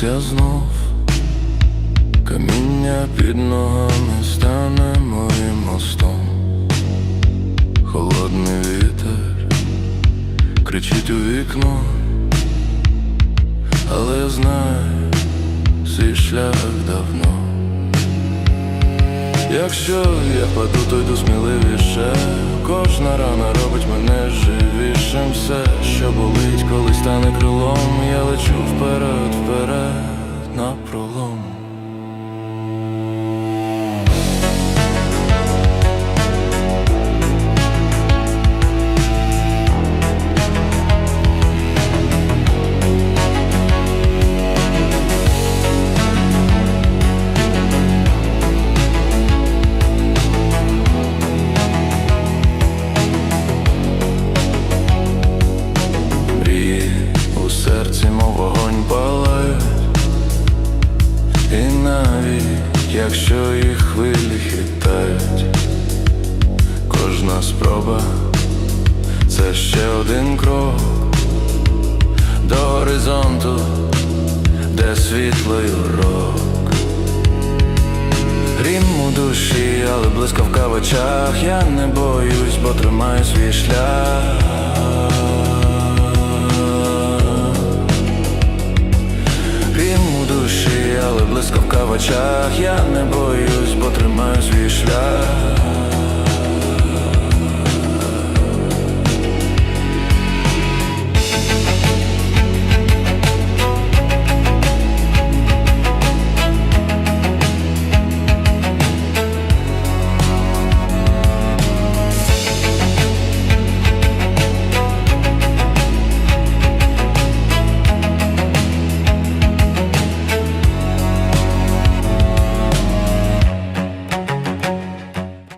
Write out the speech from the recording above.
Прокинуся знов, каміння під ногами стане моїм мостом. Холодний вітер кричить у вікно, але знаю свій шлях давно. Якщо я паду, то йду сміливіше. Кожна рана робить мене живішим. Все, що болить, коли стане крилом Я лечу вперед, хвилі хитають Кожна спроба це ще один крок До горизонту, де світло й урок. Грім у душі, але блискавка в очах Я не боюсь, бо тримаю свій шлях. Грім у душі, але блискавка в очах Я не боюсь, бо тримаю свій шлях